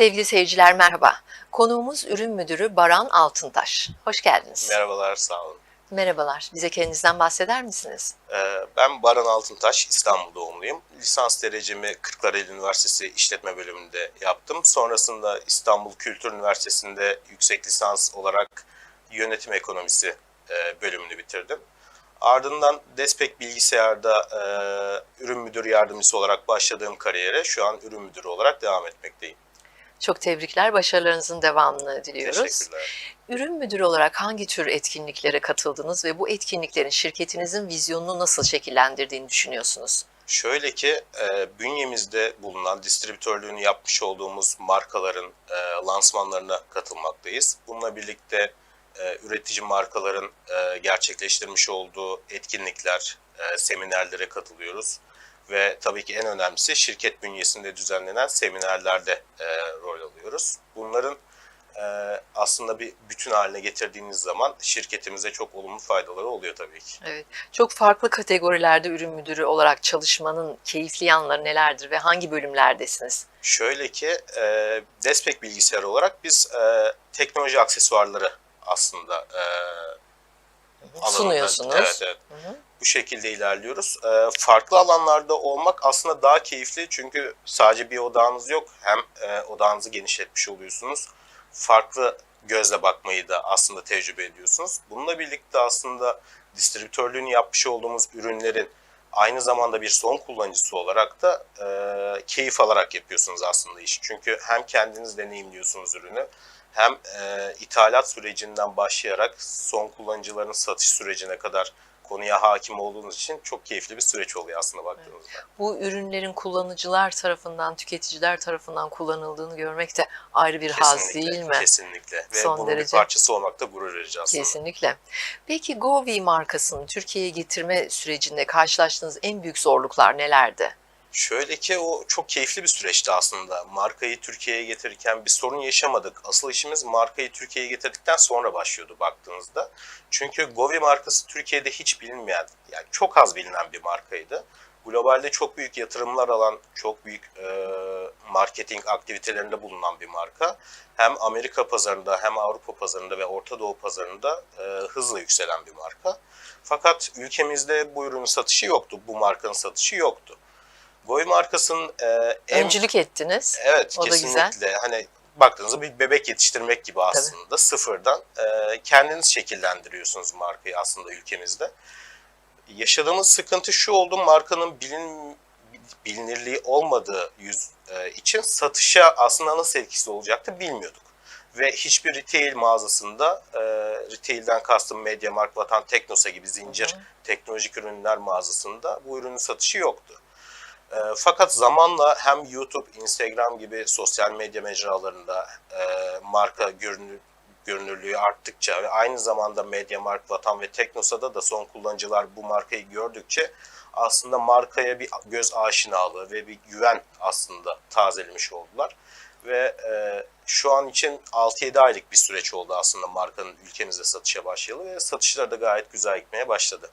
Sevgili seyirciler merhaba. Konuğumuz ürün müdürü Baran Altıntaş. Hoş geldiniz. Merhabalar, sağ olun. Merhabalar. Bize kendinizden bahseder misiniz? Ee, Ben Baran Altıntaş, İstanbul doğumluyum. Lisans derecemi Kırklareli Üniversitesi İşletme Bölümünde yaptım. Sonrasında İstanbul Kültür Üniversitesi'nde yüksek lisans olarak yönetim ekonomisi e, bölümünü bitirdim. Ardından Despek Bilgisayar'da e, ürün müdür yardımcısı olarak başladığım kariyere şu an ürün müdürü olarak devam etmekteyim. Çok tebrikler. Başarılarınızın devamını diliyoruz. Teşekkürler. Ürün müdürü olarak hangi tür etkinliklere katıldınız ve bu etkinliklerin şirketinizin vizyonunu nasıl şekillendirdiğini düşünüyorsunuz? Şöyle ki e, bünyemizde bulunan distribütörlüğünü yapmış olduğumuz markaların e, lansmanlarına katılmaktayız. Bununla birlikte e, üretici markaların e, gerçekleştirmiş olduğu etkinlikler, e, seminerlere katılıyoruz. Ve tabii ki en önemlisi şirket bünyesinde düzenlenen seminerlerde e, rol alıyoruz. Bunların e, aslında bir bütün haline getirdiğiniz zaman şirketimize çok olumlu faydaları oluyor tabii ki. Evet. Çok farklı kategorilerde ürün müdürü olarak çalışmanın keyifli yanları nelerdir ve hangi bölümlerdesiniz? Şöyle ki e, Despek bilgisayar olarak biz e, teknoloji aksesuarları aslında e, alanında- Sunuyorsunuz. Evet, evet. Hı hı. Bu şekilde ilerliyoruz. E, farklı alanlarda olmak aslında daha keyifli çünkü sadece bir odağınız yok. Hem e, odağınızı genişletmiş oluyorsunuz. Farklı gözle bakmayı da aslında tecrübe ediyorsunuz. Bununla birlikte aslında distribütörlüğünü yapmış olduğumuz ürünlerin aynı zamanda bir son kullanıcısı olarak da e, keyif alarak yapıyorsunuz aslında işi. Çünkü hem kendiniz deneyimliyorsunuz ürünü hem e, ithalat sürecinden başlayarak son kullanıcıların satış sürecine kadar konuya hakim olduğunuz için çok keyifli bir süreç oluyor aslında baktığınızda. Bu ürünlerin kullanıcılar tarafından, tüketiciler tarafından kullanıldığını görmek de ayrı bir haz değil mi? Kesinlikle. Ve Son bunun derece. bir parçası olmak da gurur verici aslında. Kesinlikle. Peki Govi markasını Türkiye'ye getirme sürecinde karşılaştığınız en büyük zorluklar nelerdi? Şöyle ki o çok keyifli bir süreçti aslında. Markayı Türkiye'ye getirirken bir sorun yaşamadık. Asıl işimiz markayı Türkiye'ye getirdikten sonra başlıyordu baktığınızda. Çünkü Govi markası Türkiye'de hiç bilinmeyen, yani çok az bilinen bir markaydı. Globalde çok büyük yatırımlar alan, çok büyük e, marketing aktivitelerinde bulunan bir marka. Hem Amerika pazarında hem Avrupa pazarında ve Orta Doğu pazarında e, hızla yükselen bir marka. Fakat ülkemizde bu ürünün satışı yoktu, bu markanın satışı yoktu. Goy markasının e, en Öncülük ettiniz. Evet O da kesinlikle. Hani baktığınızda bir bebek yetiştirmek gibi aslında sıfırdan e, kendiniz şekillendiriyorsunuz markayı aslında ülkemizde. Yaşadığımız sıkıntı şu oldu markanın bilin, bilinirliği olmadığı yüz e, için satışa aslında nasıl etkisi olacaktı bilmiyorduk. Ve hiçbir retail mağazasında, e, retailden kastım Mediamarkt, Vatan, Teknosa gibi zincir hı. teknolojik ürünler mağazasında bu ürünün satışı yoktu. E, fakat zamanla hem YouTube, Instagram gibi sosyal medya mecralarında e, marka görünür, görünürlüğü arttıkça ve aynı zamanda Mediamarkt, Vatan ve Teknosa'da da son kullanıcılar bu markayı gördükçe aslında markaya bir göz aşinalığı ve bir güven aslında tazelemiş oldular. Ve e, şu an için 6-7 aylık bir süreç oldu aslında markanın ülkemizde satışa başlayalı ve satışlar da gayet güzel gitmeye başladı.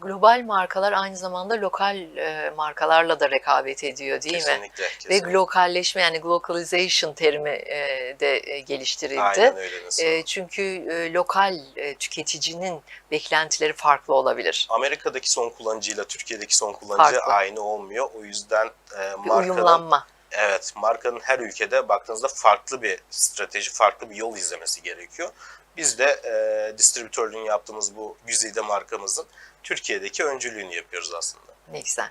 Global markalar aynı zamanda lokal e, markalarla da rekabet ediyor değil mi? kesinlikle. Ve kesinlikle. glokalleşme yani globalization terimi e, de e, geliştirildi. Aynen öyle nasıl. E, çünkü e, lokal e, tüketicinin beklentileri farklı olabilir. Amerika'daki son kullanıcıyla Türkiye'deki son kullanıcı Farklı. aynı olmuyor. O yüzden e, Bir markanın uyumlanma. Evet markanın her ülkede baktığınızda farklı bir strateji, farklı bir yol izlemesi gerekiyor. Biz de e, distribütörlüğünü yaptığımız bu güzide markamızın Türkiye'deki öncülüğünü yapıyoruz aslında. Ne güzel.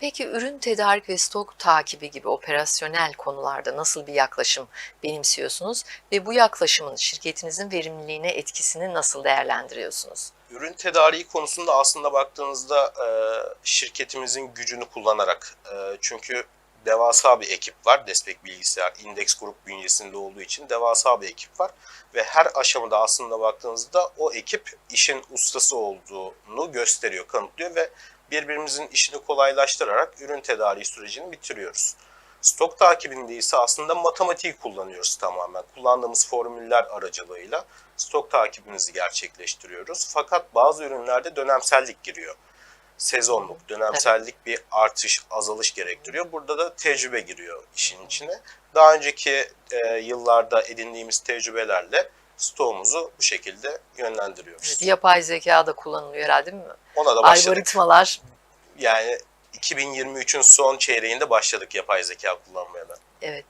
Peki ürün tedarik ve stok takibi gibi operasyonel konularda nasıl bir yaklaşım benimsiyorsunuz ve bu yaklaşımın şirketinizin verimliliğine etkisini nasıl değerlendiriyorsunuz? Ürün tedariği konusunda aslında baktığınızda e, şirketimizin gücünü kullanarak e, çünkü devasa bir ekip var. Destek Bilgisayar, Index Grup bünyesinde olduğu için devasa bir ekip var. Ve her aşamada aslında baktığınızda o ekip işin ustası olduğunu gösteriyor, kanıtlıyor ve birbirimizin işini kolaylaştırarak ürün tedariği sürecini bitiriyoruz. Stok takibinde ise aslında matematiği kullanıyoruz tamamen. Kullandığımız formüller aracılığıyla stok takibimizi gerçekleştiriyoruz. Fakat bazı ürünlerde dönemsellik giriyor. Sezonluk, dönemsellik bir artış, azalış gerektiriyor. Burada da tecrübe giriyor işin içine. Daha önceki e, yıllarda edindiğimiz tecrübelerle stoğumuzu bu şekilde yönlendiriyoruz. Evet, yapay zeka da kullanılıyor herhalde değil mi? Ona da başladık. Algoritmalar. Yani 2023'ün son çeyreğinde başladık yapay zeka kullanmaya da. Evet.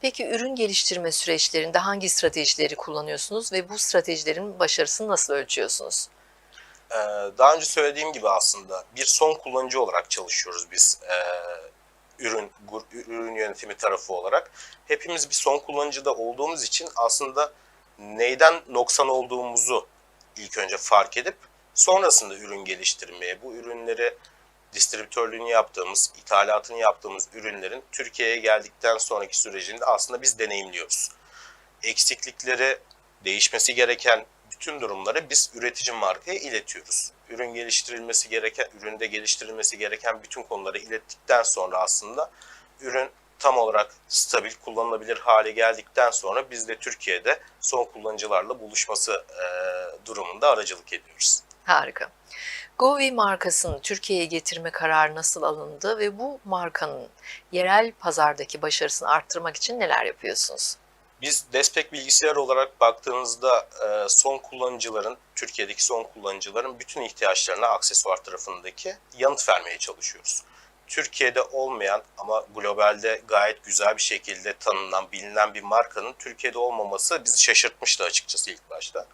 Peki ürün geliştirme süreçlerinde hangi stratejileri kullanıyorsunuz ve bu stratejilerin başarısını nasıl ölçüyorsunuz? Ee, daha önce söylediğim gibi aslında bir son kullanıcı olarak çalışıyoruz biz ee, ürün ürün yönetimi tarafı olarak. Hepimiz bir son kullanıcıda olduğumuz için aslında neyden noksan olduğumuzu ilk önce fark edip sonrasında ürün geliştirmeye, bu ürünleri distribütörlüğünü yaptığımız, ithalatını yaptığımız ürünlerin Türkiye'ye geldikten sonraki sürecinde aslında biz deneyimliyoruz. Eksiklikleri, değişmesi gereken bütün durumları biz üretici markaya iletiyoruz. Ürün geliştirilmesi gereken, üründe geliştirilmesi gereken bütün konuları ilettikten sonra aslında ürün tam olarak stabil, kullanılabilir hale geldikten sonra biz de Türkiye'de son kullanıcılarla buluşması e, durumunda aracılık ediyoruz. Harika. Govi markasını Türkiye'ye getirme kararı nasıl alındı ve bu markanın yerel pazardaki başarısını arttırmak için neler yapıyorsunuz? Biz Despek Bilgisayar olarak baktığımızda e, son kullanıcıların, Türkiye'deki son kullanıcıların bütün ihtiyaçlarına aksesuar tarafındaki yanıt vermeye çalışıyoruz. Türkiye'de olmayan ama globalde gayet güzel bir şekilde tanınan, bilinen bir markanın Türkiye'de olmaması bizi şaşırtmıştı açıkçası ilk başta.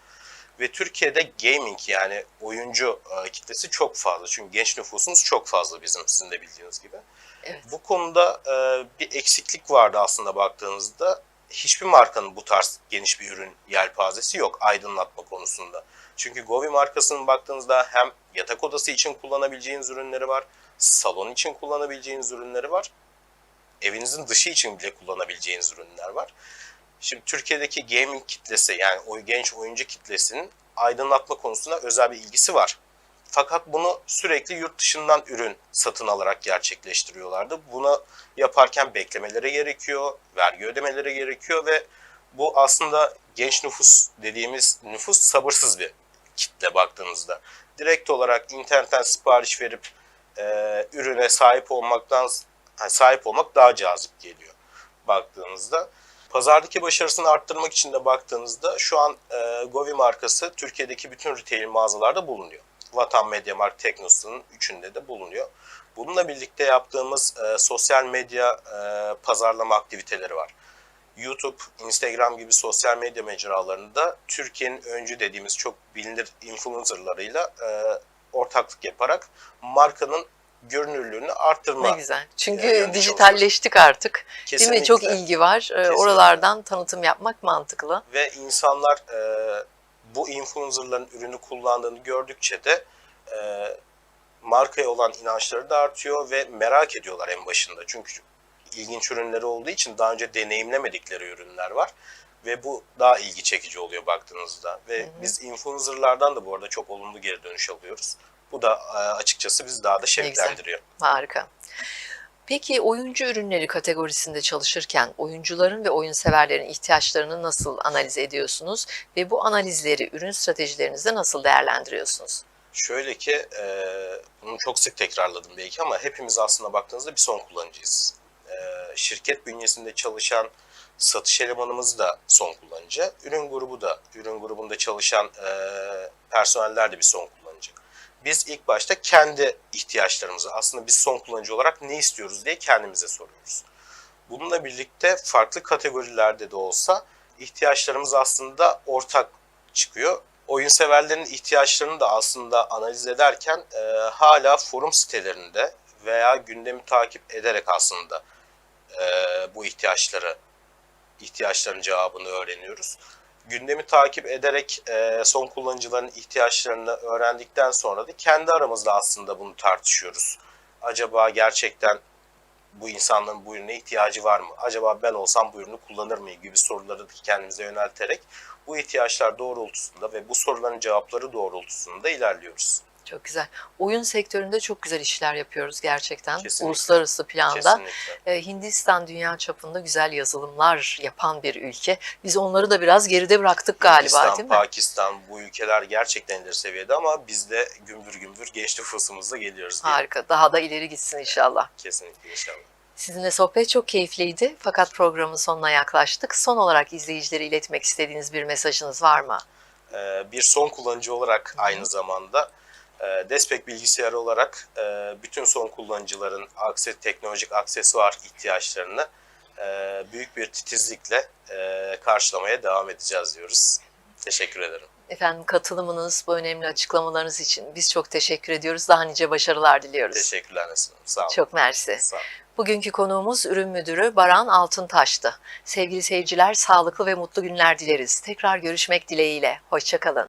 Ve Türkiye'de gaming yani oyuncu e, kitlesi çok fazla. Çünkü genç nüfusumuz çok fazla bizim sizin de bildiğiniz gibi. Evet. Bu konuda e, bir eksiklik vardı aslında baktığınızda. Hiçbir markanın bu tarz geniş bir ürün yelpazesi yok aydınlatma konusunda. Çünkü Govi markasının baktığınızda hem yatak odası için kullanabileceğiniz ürünleri var, salon için kullanabileceğiniz ürünleri var, evinizin dışı için bile kullanabileceğiniz ürünler var. Şimdi Türkiye'deki gaming kitlesi yani o genç oyuncu kitlesinin aydınlatma konusunda özel bir ilgisi var. Fakat bunu sürekli yurt dışından ürün satın alarak gerçekleştiriyorlardı. Bunu yaparken beklemeleri gerekiyor, vergi ödemeleri gerekiyor ve bu aslında genç nüfus dediğimiz nüfus sabırsız bir kitle baktığınızda. Direkt olarak internetten sipariş verip e, ürüne sahip olmaktan yani sahip olmak daha cazip geliyor baktığınızda. Pazardaki başarısını arttırmak için de baktığınızda şu an e, Govi markası Türkiye'deki bütün retail mağazalarda bulunuyor. Vatan, Mediamarkt, Teknosa'nın üçünde de bulunuyor. Bununla birlikte yaptığımız e, sosyal medya e, pazarlama aktiviteleri var. YouTube, Instagram gibi sosyal medya mecralarında Türkiye'nin öncü dediğimiz çok bilinir influencerlarıyla e, ortaklık yaparak markanın görünürlüğünü arttırma. Ne güzel. Çünkü Yani dijitalleştik artık. Değil Kesinlikle. mi? Çok ilgi var. Ee, Kesinlikle. Oralardan tanıtım yapmak mantıklı. Ve insanlar e, bu influencerların ürünü kullandığını gördükçe de e, markaya olan inançları da artıyor ve merak ediyorlar en başında. Çünkü ilginç ürünleri olduğu için daha önce deneyimlemedikleri ürünler var. Ve bu daha ilgi çekici oluyor baktığınızda. Ve Hı hı. biz influencerlardan da bu arada çok olumlu geri dönüş alıyoruz. Bu da e, açıkçası bizi daha da şevklendiriyor. Harika. Peki oyuncu ürünleri kategorisinde çalışırken oyuncuların ve oyun severlerin ihtiyaçlarını nasıl analiz ediyorsunuz ve bu analizleri ürün stratejilerinizde nasıl değerlendiriyorsunuz? Şöyle ki, e, bunu çok sık tekrarladım belki ama hepimiz aslında baktığınızda bir son kullanıcıyız. E, şirket bünyesinde çalışan satış elemanımız da son kullanıcı. Ürün grubu da, ürün grubunda çalışan e, personeller de bir son kullanıcı. Biz ilk başta kendi ihtiyaçlarımızı, aslında biz son kullanıcı olarak ne istiyoruz diye kendimize soruyoruz. Bununla birlikte farklı kategorilerde de olsa ihtiyaçlarımız aslında ortak çıkıyor oyun severlerin ihtiyaçlarını da aslında analiz ederken e, hala forum sitelerinde veya gündemi takip ederek aslında e, bu ihtiyaçları ihtiyaçların cevabını öğreniyoruz. Gündemi takip ederek e, son kullanıcıların ihtiyaçlarını öğrendikten sonra da kendi aramızda aslında bunu tartışıyoruz. Acaba gerçekten bu insanların bu ürüne ihtiyacı var mı? Acaba ben olsam bu ürünü kullanır mıyım gibi soruları kendimize yönelterek bu ihtiyaçlar doğrultusunda ve bu soruların cevapları doğrultusunda ilerliyoruz. Çok güzel. Oyun sektöründe çok güzel işler yapıyoruz gerçekten. Kesinlikle. Uluslararası planda. Kesinlikle. Ee, Hindistan dünya çapında güzel yazılımlar yapan bir ülke. Biz onları da biraz geride bıraktık galiba Hindistan, değil mi? Pakistan bu ülkeler gerçekten ileri seviyede ama biz de gümbür gümbür genç nüfusumuzla geliyoruz. diye. Harika. Daha da ileri gitsin inşallah. Kesinlikle inşallah. Sizinle sohbet çok keyifliydi fakat programın sonuna yaklaştık. Son olarak izleyicilere iletmek istediğiniz bir mesajınız var mı? Ee, bir son kullanıcı olarak aynı zamanda e, Despek bilgisayarı olarak e, bütün son kullanıcıların akse, teknolojik aksesuar ihtiyaçlarını e, büyük bir titizlikle e, karşılamaya devam edeceğiz diyoruz. Teşekkür ederim. Efendim katılımınız, bu önemli açıklamalarınız için biz çok teşekkür ediyoruz. Daha nice başarılar diliyoruz. Teşekkürler Nesin Hanım. Sağ olun. Çok mersi. Sağ olun. Bugünkü konuğumuz ürün müdürü Baran Altıntaş'tı. Sevgili seyirciler sağlıklı ve mutlu günler dileriz. Tekrar görüşmek dileğiyle. Hoşçakalın.